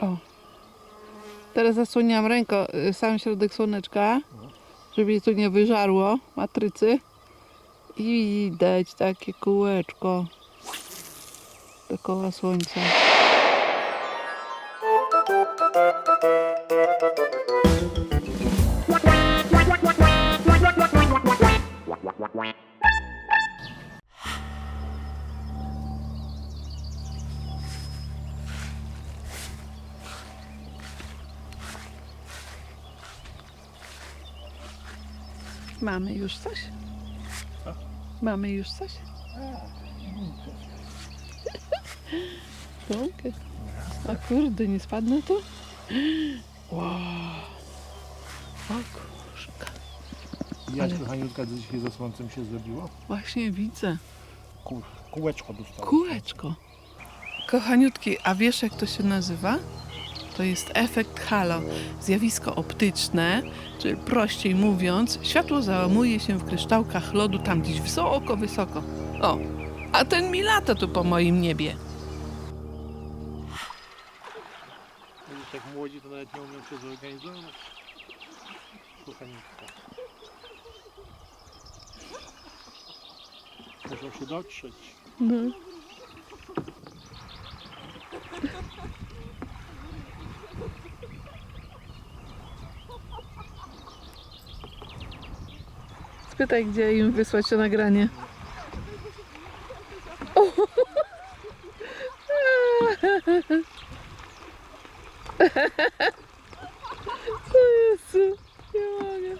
O. Teraz zasłoniłam ręką y, sam środek słoneczka, żeby tu nie wyżarło matrycy. I widać takie kółeczko dookoła słońca. Mamy już coś? Mamy już coś? Okej. A kurde, nie spadnę tu? Wow. O kurczę. Jak Ale- kochaniutka dzisiaj ze słońcem się zrobiło? Właśnie widzę. Ku, kółeczko dostało. Kółeczko. Kochaniutki, a wiesz jak to się nazywa? To jest efekt halo. Zjawisko optyczne, czyli prościej mówiąc, światło załamuje się w kryształkach lodu tam gdzieś wysoko, wysoko. O, a ten mi lata tu po moim niebie. Widzisz, jak młodzi to nawet nie umieją się zorganizować. Kochaniutka. Muszą się dotrzeć. No. Spytaj, gdzie im wysłać to nagranie. O! Co jest? Nie mogę.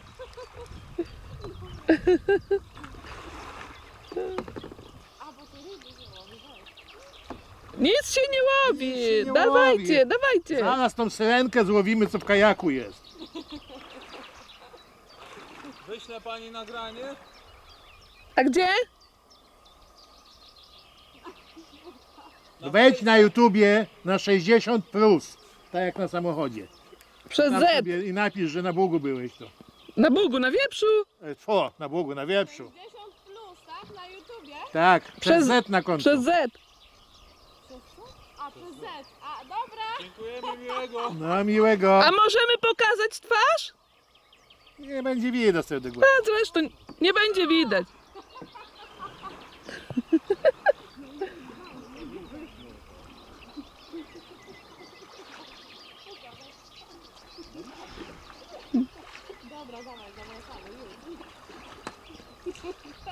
Nic się nie łowi! Nic się nie dawajcie, łowi. dawajcie! Zaraz tą syrenkę złowimy, co w kajaku jest. Wyślę pani nagranie? A gdzie? Wejdź na YouTubie na 60 plus, tak jak na samochodzie. Przez Tam Z. I napisz, że na Bugu byłeś to. Na Bugu, na wieprzu. E, O, na Bugu, na wieprzu. 50 plus, tak? Na YouTubie? Tak, przez, Przez- Z na końcu. Przez Z. Przez co? A, przez Z. A, dobra. Dziękujemy miłego. No miłego. A możemy pokazać twarz? Nie będzie widać z tego. A zresztą nie będzie widać. Dobra, dawaj, zawracamy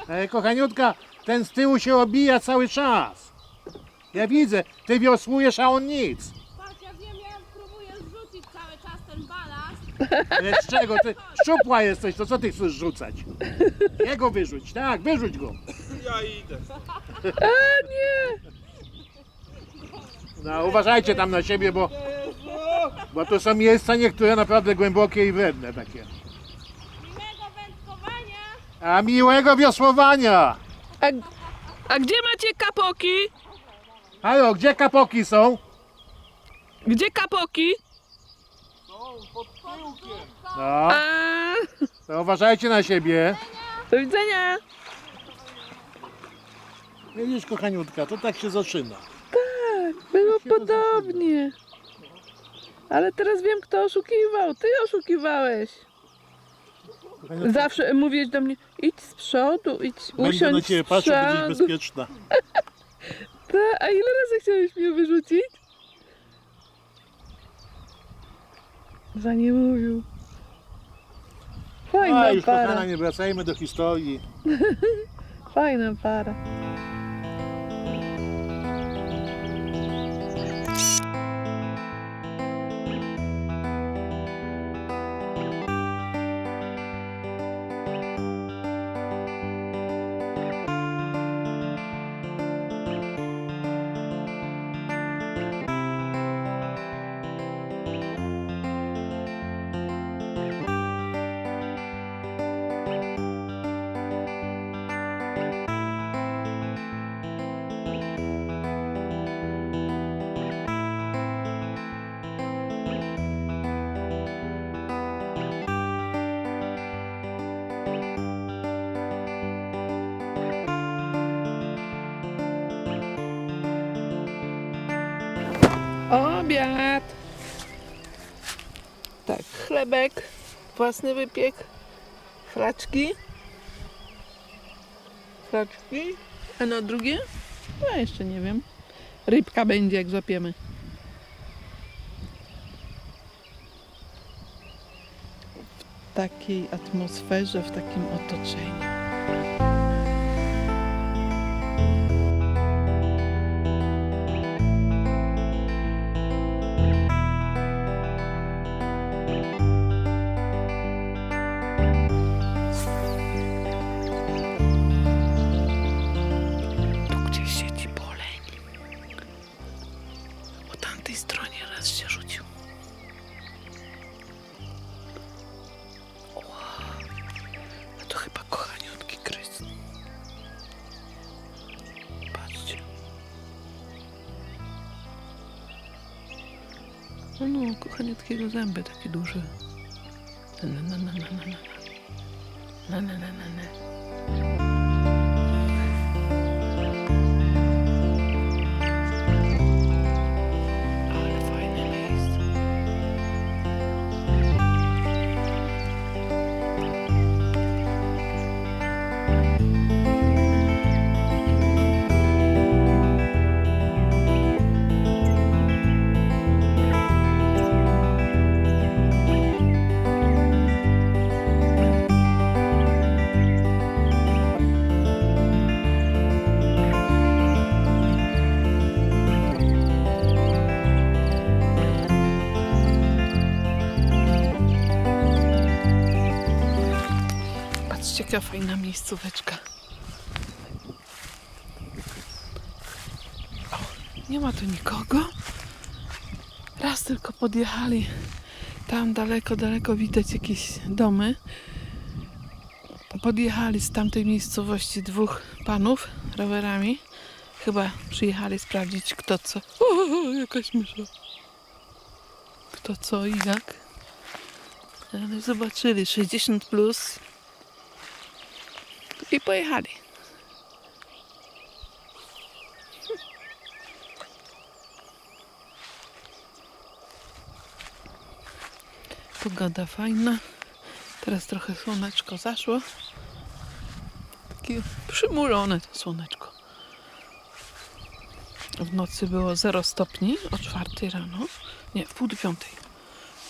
już. E, kochaniutka, ten z tyłu się obija cały czas. Ja widzę, ty wiosłujesz, a on nic. Patrz, ja wiem, ja próbuję zrzucić cały czas ten balast. Ale z czego? Ty szczupła jesteś, to co ty chcesz rzucać? Jego wyrzuć, tak, wyrzuć go. Ja idę. A nie! No, uważajcie tam na siebie, bo, bo to są miejsca niektóre naprawdę głębokie i wredne takie. Miłego wędkowania. A miłego wiosłowania! A, a gdzie macie kapoki? Halo, gdzie kapoki są? Gdzie kapoki? Pod tyłkiem. No, A, to uważajcie na siebie. do widzenia. Widzisz, kochaniutka, to tak się zaczyna. Tak, było podobnie. Ale teraz wiem, kto oszukiwał. Ty oszukiwałeś. Kochaniutka, Zawsze mówisz do mnie, idź z przodu, idź Będę usiądź na ciebie z patrzył, będziesz przodu. bezpieczna. Ta, a ile razy chciałeś mnie wyrzucić? Za nie mówił. Fajna A już para, kochana, nie wracajmy do historii. fajna para. Obiad. Tak, chlebek, własny wypiek, flaczki. Flaczki. A na drugie? No jeszcze nie wiem. Rybka będzie jak złapiemy. W takiej atmosferze, w takim otoczeniu. Stronie raz się rzucił. No to chyba kochaniutki krys. Patrzcie. No, no, kochaniutkiego zęby takie duże. Na, na, na, na, na, na, na. Na, na, na, na, na. Fajna miejscóweczka. O, nie ma tu nikogo. Raz tylko podjechali. Tam daleko, daleko widać jakieś domy. Podjechali z tamtej miejscowości dwóch panów rowerami. Chyba przyjechali sprawdzić kto co. O, jakaś mysza. Kto co i jak. Ale zobaczyli 60 plus i pojechali. Pogoda fajna. Teraz trochę słoneczko zaszło. Takie przymulone to słoneczko. W nocy było 0 stopni o 4 rano. Nie, w pół do piątej.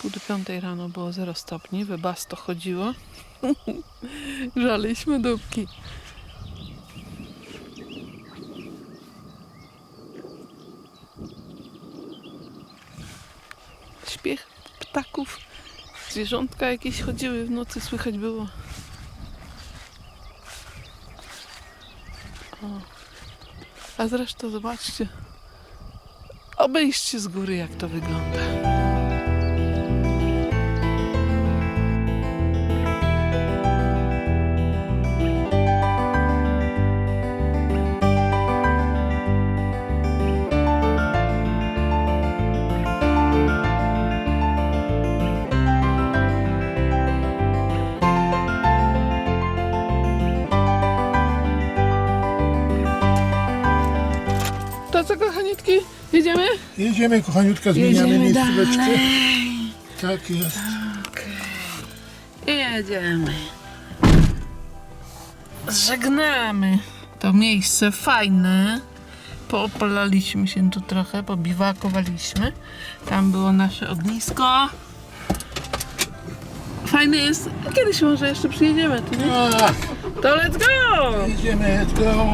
Pół do piątej rano było 0 stopni. Wybasto chodziło. Żaliśmy dupki. Śpiech ptaków, zwierzątka jakieś chodziły w nocy, słychać było. O. A zresztą zobaczcie, obejście z góry jak to wygląda. Co kochaniutki, jedziemy? Jedziemy, kochaniutka, zmieniamy Jedziemy miejscóweczkę. dalej. Tak jest. Jedziemy. Żegnamy to miejsce fajne. Poopalaliśmy się tu trochę, pobiwakowaliśmy. Tam było nasze ognisko. Fajne jest. Kiedyś może jeszcze przyjedziemy, tu nie? Tak, To let's go! jedziemy, let's go.